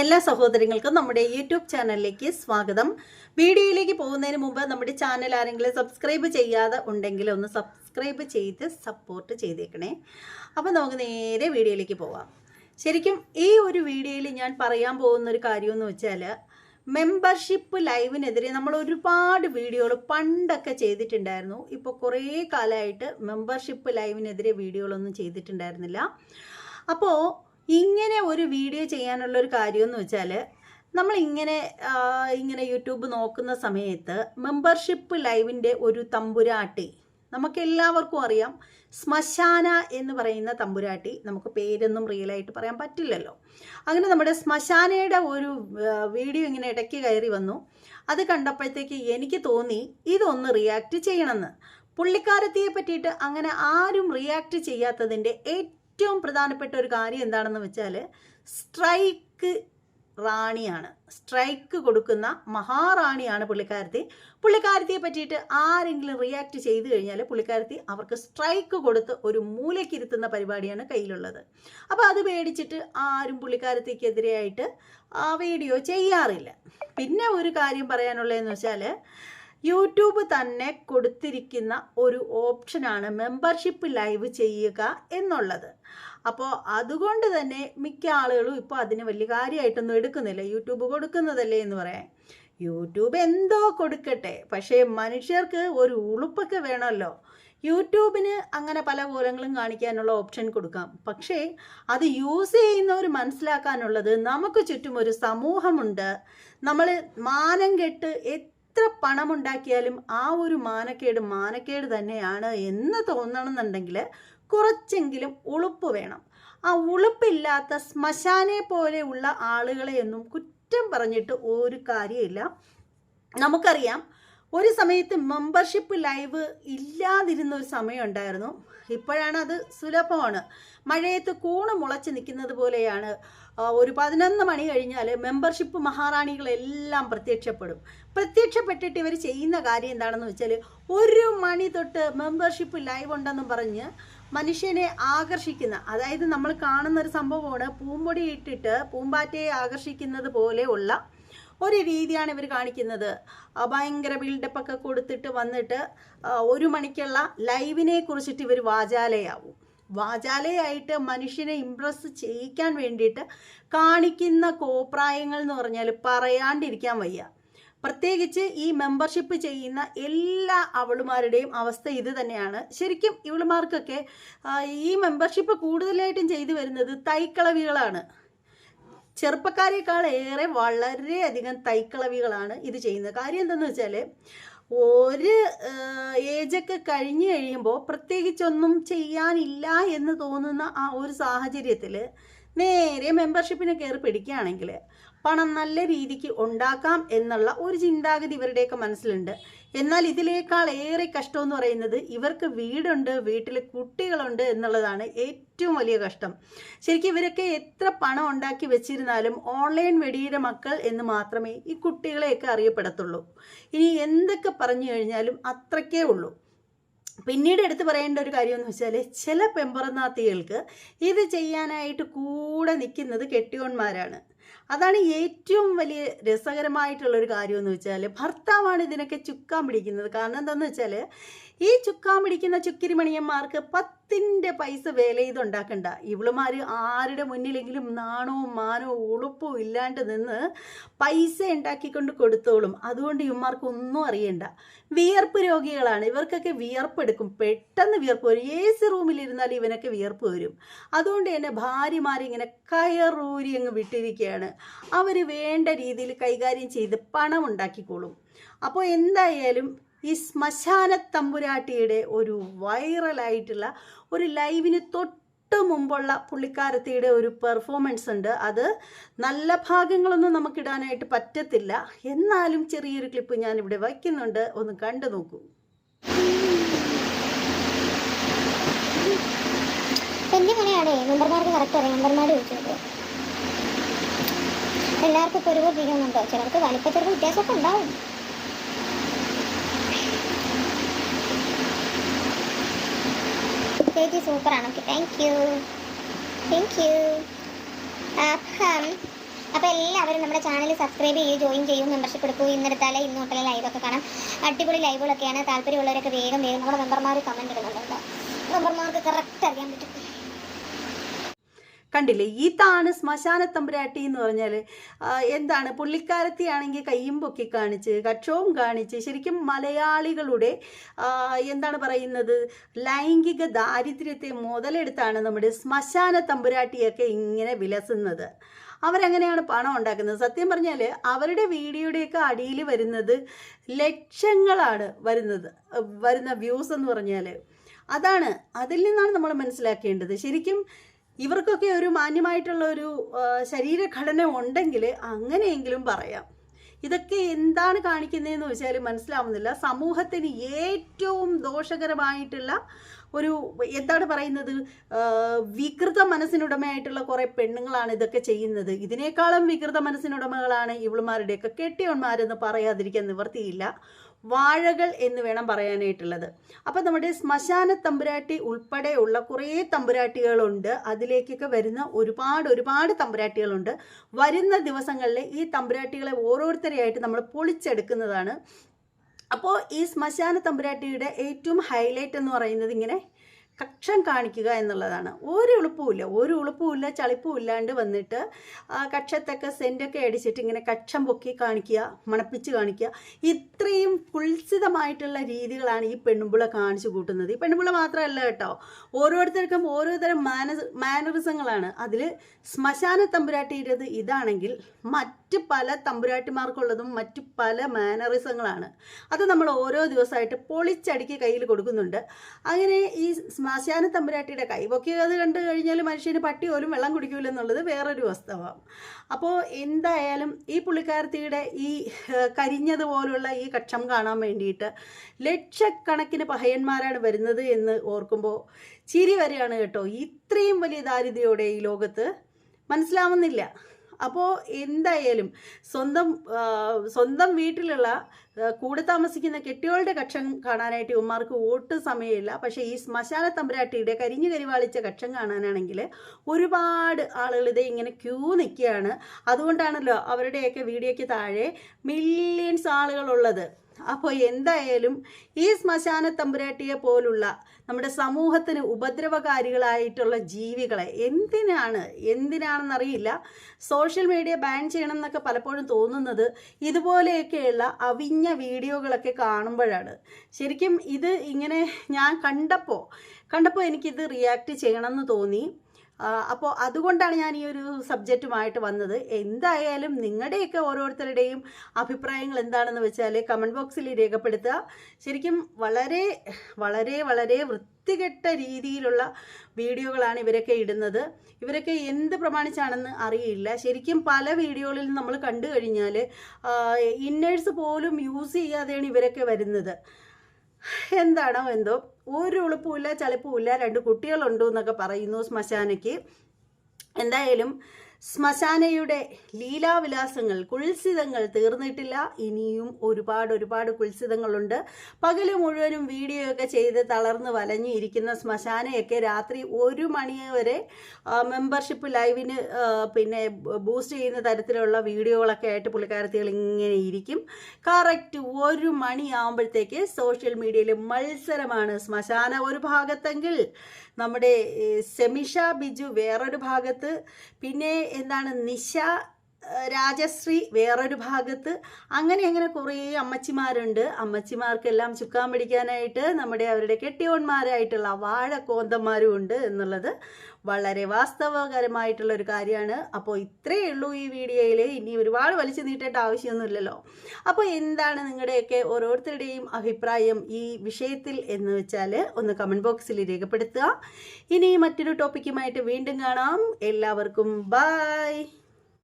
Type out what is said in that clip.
എല്ലാ സഹോദരങ്ങൾക്കും നമ്മുടെ യൂട്യൂബ് ചാനലിലേക്ക് സ്വാഗതം. വീഡിയോയിലേക്ക് പോകുന്നതിന് മുമ്പ് നമ്മുടെ ചാനൽ ആരെങ്കിലും സബ്സ്ക്രൈബ് ചെയ്യാതെ ഉണ്ടെങ്കിൽ ഒന്ന് സബ്സ്ക്രൈബ് ചെയ്ത് സപ്പോർട്ട് ചെയ്തേക്കണേ. അപ്പോൾ നമുക്ക് നേരെ വീഡിയോയിലേക്ക് പോവാം. ശരിക്കും ഈ ഒരു വീഡിയോയിൽ ഞാൻ പറയാൻ പോകുന്ന ഒരു കാര്യമെന്ന് വെച്ചാൽ മെമ്പർഷിപ്പ് ലൈവിനെതിരെ നമ്മൾ ഒരുപാട് വീഡിയോകൾ പണ്ടൊക്കെ ചെയ്തിട്ടുണ്ടായിരുന്നു. ഇപ്പോൾ കുറേ കാലമായിട്ട് മെമ്പർഷിപ്പ് ലൈവിനെതിരെ വീഡിയോകളൊന്നും ചെയ്തിട്ടുണ്ടായിരുന്നില്ല. അപ്പോൾ ഇങ്ങനെ ഒരു വീഡിയോ ചെയ്യാനുള്ള ഒരു കാര്യമെന്ന് വെച്ചാൽ നമ്മൾ ഇങ്ങനെ ഇങ്ങനെ യൂട്യൂബ് നോക്കുന്ന സമയത്ത് മെമ്പർഷിപ്പ് ലൈവിന്റെ ഒരു തമ്പുരാട്ടി നമുക്ക് എല്ലാവർക്കും അറിയാം ശ്മശാന എന്ന് പറയുന്ന തമ്പുരാട്ടി നമുക്ക് പേരൊന്നും റിയലായിട്ട് പറയാൻ പറ്റില്ലല്ലോ. അങ്ങനെ നമ്മുടെ ശ്മശാനയുടെ ഒരു വീഡിയോ ഇങ്ങനെ ഇടയ്ക്ക് കയറി വന്നു. അത് കണ്ടപ്പോഴത്തേക്ക് എനിക്ക് തോന്നി ഇതൊന്ന് റിയാക്ട് ചെയ്യണമെന്ന്. പുള്ളിക്കാരത്തിയെ പറ്റിയിട്ട് അങ്ങനെ ആരും റിയാക്ട് ചെയ്യാത്തതിന്റെ ഏറ്റവും പ്രധാനപ്പെട്ട ഒരു കാര്യം എന്താണെന്ന് വെച്ചാൽ സ്ട്രൈക്ക് റാണിയാണ്. സ്ട്രൈക്ക് കൊടുക്കുന്ന മഹാറാണിയാണ് പുള്ളിക്കാരത്തി. പുള്ളിക്കാരത്തിയെ പറ്റിയിട്ട് ആരെങ്കിലും റിയാക്ട് ചെയ്തു കഴിഞ്ഞാൽ പുള്ളിക്കാരത്തി അവർക്ക് സ്ട്രൈക്ക് കൊടുത്ത് ഒരു മൂലക്കിരുത്തുന്ന പരിപാടിയാണ് കയ്യിലുള്ളത്. അപ്പോൾ അത് പേടിച്ചിട്ട് ആരും പുള്ളിക്കാരത്തിക്കെതിരെയായിട്ട് വീഡിയോ ചെയ്യാറില്ല. പിന്നെ ഒരു കാര്യം പറയാനുള്ളതെന്ന് വെച്ചാൽ യൂട്യൂബ് തന്നെ കൊടുത്തിരിക്കുന്ന ഒരു ഓപ്ഷനാണ് മെമ്പർഷിപ്പ് ലൈവ് ചെയ്യുക എന്നുള്ളത്. അപ്പോൾ അതുകൊണ്ട് തന്നെ മിക്ക ആളുകളും ഇപ്പോൾ അതിന് വലിയ കാര്യമായിട്ടൊന്നും എടുക്കുന്നില്ല. യൂട്യൂബ് കൊടുക്കുന്നതല്ലേ എന്ന് പറയാൻ യൂട്യൂബ് എന്തോ കൊടുക്കട്ടെ. പക്ഷേ മനുഷ്യർക്ക് ഒരു ഉളുപ്പൊക്കെ വേണമല്ലോ. യൂട്യൂബിന് അങ്ങനെ പല കോലങ്ങളും കാണിക്കാനുള്ള ഓപ്ഷൻ കൊടുക്കാം. പക്ഷേ അത് യൂസ് ചെയ്യുന്നവർ മനസ്സിലാക്കാനുള്ളത് നമുക്ക് ചുറ്റും ഒരു സമൂഹമുണ്ട്. നമ്മൾ മാനം കെട്ട് എത്ര പണമുണ്ടാക്കിയാലും ആ ഒരു മാനക്കേട് മാനക്കേട് തന്നെയാണ് എന്ന് തോന്നണമെന്നുണ്ടെങ്കിൽ കുറച്ചെങ്കിലും ഉളുപ്പ് വേണം. ആ ഉളുപ്പില്ലാത്ത ശ്മശാനെ പോലെയുള്ള ആളുകളെയൊന്നും കുറ്റം പറഞ്ഞിട്ട് ഒരു കാര്യമില്ല. നമുക്കറിയാം ഒരു സമയത്ത് മെമ്പർഷിപ്പ് ലൈവ് ഇല്ലാതിരുന്ന ഒരു സമയം ഉണ്ടായിരുന്നു. ഇപ്പോഴാണ് അത് സുലഭമാണ്. മഴയത്ത് കൂണ് മുളച്ച് നിൽക്കുന്നത് പോലെയാണ്. ഒരു പതിനൊന്ന് മണി കഴിഞ്ഞാൽ മെമ്പർഷിപ്പ് മഹാറാണികളെല്ലാം പ്രത്യക്ഷപ്പെടും. പ്രത്യക്ഷപ്പെട്ടിട്ട് ഇവർ ചെയ്യുന്ന കാര്യം എന്താണെന്ന് വെച്ചാൽ ഒരു മണി തൊട്ട് മെമ്പർഷിപ്പ് ലൈവ് ഉണ്ടെന്നും പറഞ്ഞ് മനുഷ്യനെ ആകർഷിക്കുന്ന അതായത് നമ്മൾ കാണുന്ന ഒരു സംഭവമാണ്. പൂമ്പൊടി ഇട്ടിട്ട് പൂമ്പാറ്റയെ ആകർഷിക്കുന്നത് പോലെയുള്ള ഒരു രീതിയാണ് ഇവർ കാണിക്കുന്നത്. ഭയങ്കര ബിൽഡപ്പ് ഒക്കെ കൊടുത്തിട്ട് വന്നിട്ട് ഒരു മണിക്കുള്ള ലൈവിനെ കുറിച്ചിട്ട് ഇവർ വാചാലയാവും. വാചാലയായിട്ട് മനുഷ്യനെ ഇമ്പ്രസ് ചെയ്യിക്കാൻ വേണ്ടിയിട്ട് കാണിക്കുന്ന കോപ്രായങ്ങൾ എന്ന് പറഞ്ഞാൽ പറയാണ്ടിരിക്കാൻ വയ്യ. പ്രത്യേകിച്ച് ഈ മെമ്പർഷിപ്പ് ചെയ്യുന്ന എല്ലാ അവളുമാരുടെയും അവസ്ഥ ഇത് തന്നെയാണ്. ശരിക്കും ഇവളുമാർക്കൊക്കെ ഈ മെമ്പർഷിപ്പ് കൂടുതലായിട്ടും ചെയ്തു വരുന്നത് തൈക്കളവികളാണ്. ചെറുപ്പക്കാരെക്കാൾ ഏറെ വളരെയധികം തൈക്കളവികളാണ് ഇത് ചെയ്യുന്നത്. കാര്യം എന്തെന്ന് വെച്ചാൽ ഒരു ഏജൊക്കെ കഴിഞ്ഞു കഴിയുമ്പോൾ പ്രത്യേകിച്ചൊന്നും ചെയ്യാനില്ല എന്ന് തോന്നുന്ന ആ ഒരു സാഹചര്യത്തിൽ നേരെ മെമ്പർഷിപ്പിന് കയറി പിടിക്കുകയാണെങ്കിൽ പണം നല്ല രീതിക്ക് ഉണ്ടാക്കാം എന്നുള്ള ഒരു ചിന്താഗതി ഇവരുടെയൊക്കെ മനസ്സിലുണ്ട്. എന്നാൽ ഇതിനേക്കാൾ ഏറെ കഷ്ടം എന്ന് പറയുന്നത് ഇവർക്ക് വീടുണ്ട് വീട്ടിൽ കുട്ടികളുണ്ട് എന്നുള്ളതാണ് ഏറ്റവും വലിയ കഷ്ടം. ശരിക്കും ഇവരൊക്കെ എത്ര പണം ഉണ്ടാക്കി വെച്ചിരുന്നാലും ഓൺലൈൻ വെടിയുടെ മക്കൾ എന്ന് മാത്രമേ ഈ കുട്ടികളെയൊക്കെ അറിയപ്പെടത്തുള്ളൂ. ഇനി എന്തൊക്കെ പറഞ്ഞു കഴിഞ്ഞാലും അത്രക്കേ ഉള്ളൂ. പിന്നീട് എടുത്തു പറയേണ്ട ഒരു കാര്യം എന്ന് വെച്ചാൽ ചില പെമ്പറനാത്തികൾക്ക് ഇത് ചെയ്യാനായിട്ട് കൂടെ നിൽക്കുന്നത് കെട്ടിയോന്മാരാണ്. അതാണ് ഏറ്റവും വലിയ രസകരമായിട്ടുള്ളൊരു കാര്യം എന്ന് വെച്ചാൽ ഭർത്താവാണ് ഇതിനൊക്കെ ചുക്കാൻ പിടിക്കുന്നത്. കാരണം എന്താണെന്ന് വെച്ചാൽ ഈ ചുക്കാൻ പിടിക്കുന്ന ചുക്കിരിമണിയന്മാർക്ക് പത്തിന്റെ പൈസ വേല ചെയ്ത് ഉണ്ടാക്കണ്ട ഇവളുമാർ ആരുടെ മുന്നിലെങ്കിലും നാണവും മാനവും ഉളുപ്പും ഇല്ലാണ്ട് നിന്ന് പൈസ ഉണ്ടാക്കിക്കൊണ്ട് കൊടുത്തോളും. അതുകൊണ്ട് ഇവന്മാർക്ക് ഒന്നും അറിയണ്ട. വിയർപ്പ് രോഗികളാണ്. ഇവർക്കൊക്കെ വിയർപ്പ് എടുക്കും. പെട്ടെന്ന് വിയർപ്പ് വരും. എ സി റൂമിലിരുന്നാൽ ഇവനൊക്കെ വിയർപ്പ് വരും. അതുകൊണ്ട് തന്നെ ഭാര്യമാരിങ്ങനെ കയറൂരി അങ്ങ് വിട്ടിരിക്കുകയാണ്. അവർ വേണ്ട രീതിയിൽ കൈകാര്യം ചെയ്ത് പണം ഉണ്ടാക്കിക്കോളും അപ്പോൾ എന്തായാലും ഈ ശ്മശാന തമ്പുരാട്ടിയുടെ ഒരു വൈറലായിട്ടുള്ള ഒരു ലൈവിന് തൊട്ട് മുമ്പുള്ള പുള്ളിക്കാരത്തിയുടെ ഒരു പെർഫോമൻസ് ഉണ്ട്. അത് നല്ല ഭാഗങ്ങളൊന്നും നമുക്കിടാനായിട്ട് പറ്റത്തില്ല. എന്നാലും ചെറിയൊരു ക്ലിപ്പ് ഞാൻ ഇവിടെ വയ്ക്കുന്നുണ്ട്. ഒന്ന് കണ്ടു നോക്കൂ. എല്ലാവർക്കും ഇപ്പോൾ ഒരുപോലെ ഇരിക്കുന്നുണ്ടോ. ചിലർക്ക് വലിപ്പത്തിൽ വ്യത്യാസമൊക്കെ ഉണ്ടാവും. ചേച്ചി സൂപ്പറാണ് okay thank you thank you അപ്പം അപ്പോൾ എല്ലാവരും നമ്മുടെ ചാനൽ സബ്സ്ക്രൈബ് ചെയ്യൂ ജോയിൻ ചെയ്യൂ മെമ്പർഷിപ്പ് എടുക്കൂ ഇന്നെടുത്താലേ ഇന്ന് ലൈവൊക്കെ കാണാം. അടിപൊളി ലൈവുകളൊക്കെയാണ് താല്പര്യമുള്ളവരൊക്കെ വേഗം വേഗം നമ്മുടെ മെമ്പർമാർ കമന്റ് ഇടുന്നുണ്ട് കേട്ടോ. മെമ്പർമാർക്ക് കറക്റ്റ് അറിയാൻ പറ്റും. കണ്ടില്ലേ? ഇതാണ് ശ്മശാന തമ്പുരാട്ടി എന്ന് പറഞ്ഞാൽ എന്താണ്? പുള്ളിക്കാരത്തിയാണെങ്കിൽ കയ്യും പൊക്കി കാണിച്ച് കക്ഷവും കാണിച്ച് ശരിക്കും മലയാളികളുടെ എന്താണ് പറയുന്നത്? ലൈംഗിക ദാരിദ്ര്യത്തെ മുതലെടുത്താണ് നമ്മുടെ ശ്മശാന തമ്പുരാട്ടിയൊക്കെ ഇങ്ങനെ വിലസുന്നത്. അവരങ്ങനെയാണ് പണം ഉണ്ടാക്കുന്നത്? സത്യം പറഞ്ഞാൽ അവരുടെ വീഡിയോയുടെയൊക്കെ അടിയിൽ വരുന്നത് ലക്ഷങ്ങളാണ് വരുന്നത് വരുന്ന വ്യൂസ് എന്ന് പറഞ്ഞാൽ അതാണ് അതിൽ നിന്നാണ് നമ്മൾ മനസ്സിലാക്കേണ്ടത്. ശരിക്കും ഇവർക്കൊക്കെ ഒരു മാന്യമായിട്ടുള്ള ഒരു ശരീരഘടന ഉണ്ടെങ്കിൽ അങ്ങനെയെങ്കിലും പറയാം. ഇതൊക്കെ എന്താണ് കാണിക്കുന്നതെന്ന് വെച്ചാൽ മനസ്സിലാവുന്നില്ല. സമൂഹത്തിന് ഏറ്റവും ദോഷകരമായിട്ടുള്ള ഒരു എന്താണ് പറയുന്നത് വികൃത മനസ്സിനുടമയായിട്ടുള്ള കുറേ പെണ്ണുങ്ങളാണ് ഇതൊക്കെ ചെയ്യുന്നത്. ഇതിനേക്കാളും വികൃത മനസ്സിനുടമകളാണ് ഇവളുമാരുടെയൊക്കെ കെട്ടിയവന്മാരെന്ന് പറയാതിരിക്കാൻ നിവർത്തിയില്ല വാഴകൾ എന്ന് വേണം പറയാനായിട്ടുള്ളത്. അപ്പം നമ്മുടെ ശ്മശാന തമ്പുരാട്ടി ഉൾപ്പെടെയുള്ള കുറേ തമ്പുരാട്ടികളുണ്ട്. അതിലേക്കൊക്കെ വരുന്ന ഒരുപാട് ഒരുപാട് തമ്പുരാട്ടികളുണ്ട്. വരുന്ന ദിവസങ്ങളിൽ ഈ തമ്പുരാട്ടികളെ ഓരോരുത്തരെയായിട്ട് നമ്മൾ പൊളിച്ചെടുക്കുന്നതാണ്. അപ്പോൾ ഈ ശ്മശാന തമ്പുരാട്ടിയുടെ ഏറ്റവും ഹൈലൈറ്റ് എന്ന് പറയുന്നത് ഇങ്ങനെ കക്ഷം കാണിക്കുക എന്നുള്ളതാണ്. ഒരു എളുപ്പമില്ല ഒരു ഉളുപ്പുമില്ല ചളിപ്പും ഇല്ലാണ്ട് വന്നിട്ട് കക്ഷത്തൊക്കെ സെന്റൊക്കെ അടിച്ചിട്ട് ഇങ്ങനെ കക്ഷം പൊക്കി കാണിക്കുക മണപ്പിച്ച് കാണിക്കുക. ഇത്രയും കുൽസിതമായിട്ടുള്ള രീതികളാണ് ഈ പെൺപിള്ള കാണിച്ചു കൂട്ടുന്നത്. ഈ പെൺപിള്ള മാത്രമല്ല കേട്ടോ. ഓരോരുത്തർക്കും ഓരോരുത്തരം മാന മാനറിസങ്ങളാണ്. അതിൽ ശ്മശാന തമ്പുരാട്ടിയുടേത് ഇതാണെങ്കിൽ മറ്റ് പല തമ്പുരാട്ടിമാർക്കുള്ളതും മറ്റ് പല മാനറിസങ്ങളാണ്. അത് നമ്മൾ ഓരോ ദിവസമായിട്ട് പൊളിച്ചടുക്കി കയ്യിൽ കൊടുക്കുന്നുണ്ട്. അങ്ങനെ ഈ ശ്മശാന തമ്പുരാട്ടിയുടെ കൈ പൊക്കിയത് കണ്ടു കഴിഞ്ഞാൽ മനുഷ്യന് പട്ടി പോലും വെള്ളം കുടിക്കൂല എന്നുള്ളത് വേറൊരു വസ്തുവാണ് അപ്പോൾ എന്തായാലും ഈ പുള്ളിക്കാരത്തിയുടെ ഈ കരിഞ്ഞതുപോലുള്ള ഈ കക്ഷം കാണാൻ വേണ്ടിയിട്ട് ലക്ഷക്കണക്കിന് പഹയന്മാരാണ് വരുന്നത് എന്ന് ഓർക്കുമ്പോൾ ചിരി വരികയാണ് കേട്ടോ. ഇത്രയും വലിയ ദാരിദ്ര്യോടെ ഈ ലോകത്ത് മനസ്സിലാവുന്നില്ല. അപ്പോൾ എന്തായാലും സ്വന്തം സ്വന്തം വീട്ടിലുള്ള കൂടെ താമസിക്കുന്ന കെട്ടിയോളുടെ കക്ഷം കാണാനായിട്ട് ഇവന്മാർക്ക് ഒട്ടും സമയമില്ല. പക്ഷേ ഈ ശ്മശാന തമ്പുരാട്ടിയുടെ കരിഞ്ഞു കരിവാളിച്ച കക്ഷം കാണാനാണെങ്കിൽ ഒരുപാട് ആളുകൾ ഇതേ ഇങ്ങനെ ക്യൂ നിൽക്കുകയാണ്. അതുകൊണ്ടാണല്ലോ അവരുടെയൊക്കെ വീഡിയോയ്ക്ക് താഴെ മില്യൺസ് ആളുകളുള്ളത്. അപ്പോൾ എന്തായാലും ഈ ശ്മശാന തമ്പുരാട്ടിയെ പോലുള്ള നമ്മുടെ സമൂഹത്തിന് ഉപദ്രവകാരികളായിട്ടുള്ള ജീവികളെ എന്തിനാണ്? എന്തിനാണെന്നറിയില്ല. സോഷ്യൽ മീഡിയ ബാൻ ചെയ്യണം എന്നൊക്കെ പലപ്പോഴും തോന്നുന്നത് ഇതുപോലെയൊക്കെയുള്ള അവിഞ്ഞ വീഡിയോകളൊക്കെ കാണുമ്പോഴാണ്. ശരിക്കും ഇത് ഇങ്ങനെ ഞാൻ കണ്ടപ്പോൾ കണ്ടപ്പോൾ എനിക്കിത് റിയാക്ട് ചെയ്യണമെന്ന് തോന്നി. അപ്പോൾ അതുകൊണ്ടാണ് ഞാൻ ഈ ഒരു സബ്ജക്റ്റുമായിട്ട് വന്നത്. എന്തായാലും നിങ്ങളുടെയൊക്കെ ഓരോരുത്തരുടെയും അഭിപ്രായങ്ങൾ എന്താണെന്ന് വെച്ചാൽ കമന്റ് ബോക്സിൽ രേഖപ്പെടുത്തുക. ശരിക്കും വളരെ വളരെ വളരെ വൃത്തികെട്ട രീതിയിലുള്ള വീഡിയോകളാണ് ഇവരൊക്കെ ഇടുന്നത്. ഇവരൊക്കെ എന്ത് പ്രമാണിച്ചാണെന്ന് അറിയില്ല. ശരിക്കും പല വീഡിയോകളിൽ നമ്മൾ കണ്ടു കഴിഞ്ഞാൽ ഇന്നേഴ്സ് പോലും യൂസ് ചെയ്യാതെയാണ് ഇവരൊക്കെ വരുന്നത്. എന്താണോ എന്തോ. ഒരു ഉളുപ്പുമില്ല ചളിപ്പുമില്ല രണ്ട് കുട്ടികളുണ്ട് എന്നൊക്കെ പറയുന്നു ശ്മശാനയ്ക്ക്. എന്തായാലും ശ്മശാനയുടെ ലീലാവിലാസങ്ങൾ കുൽസിതങ്ങൾ തീർന്നിട്ടില്ല. ഇനിയും ഒരുപാട് ഒരുപാട് കുൽസിതങ്ങളുണ്ട്. പകൽ മുഴുവനും വീഡിയോ ഒക്കെ ചെയ്ത് തളർന്ന് വലഞ്ഞിരിക്കുന്ന ശ്മശാനയൊക്കെ രാത്രി ഒരു മണി വരെ മെമ്പർഷിപ്പ് ലൈവിന് പിന്നെ ബൂസ്റ്റ് ചെയ്യുന്ന തരത്തിലുള്ള വീഡിയോകളൊക്കെ ആയിട്ട് പുള്ളിക്കാരത്തികൾ ഇങ്ങനെ ഇരിക്കും. കറക്റ്റ് ഒരു മണിയാകുമ്പോഴത്തേക്ക് സോഷ്യൽ മീഡിയയിൽ മത്സരമാണ് ശ്മശാന ഒരു ഭാഗത്തെങ്കിൽ. നമ്മുടെ സെമിഷ ബിജു വേറൊരു ഭാഗത്ത്. പിന്നെ എന്താണ് നിശ രാജശ്രീ വേറൊരു ഭാഗത്ത്. അങ്ങനെ അങ്ങനെ കുറേ അമ്മച്ചിമാരുണ്ട്. അമ്മച്ചിമാർക്കെല്ലാം ചുക്കാൻ പിടിക്കാനായിട്ട് നമ്മുടെ അവരുടെ കെട്ടിയോന്മാരായിട്ടുള്ള വാഴക്കോന്തന്മാരും ഉണ്ട് എന്നുള്ളത് വളരെ വാസ്തവകരമായിട്ടുള്ള ഒരു കാര്യമാണ്. അപ്പോൾ ഇത്രയേ ഉള്ളൂ ഈ വീഡിയോയിൽ. ഇനി ഒരുപാട് വലിച്ചു നീട്ടേണ്ട ആവശ്യമൊന്നുമില്ലല്ലോ. അപ്പോൾ എന്താണ് നിങ്ങളുടെയൊക്കെ ഓരോരുത്തരുടെയും അഭിപ്രായം ഈ വിഷയത്തിൽ എന്ന് വെച്ചാൽ ഒന്ന് കമന്റ് ബോക്സിൽ രേഖപ്പെടുത്തുക. ഇനി മറ്റൊരു ടോപ്പിക്കുമായിട്ട് വീണ്ടും കാണാം. എല്ലാവർക്കും ബായ്.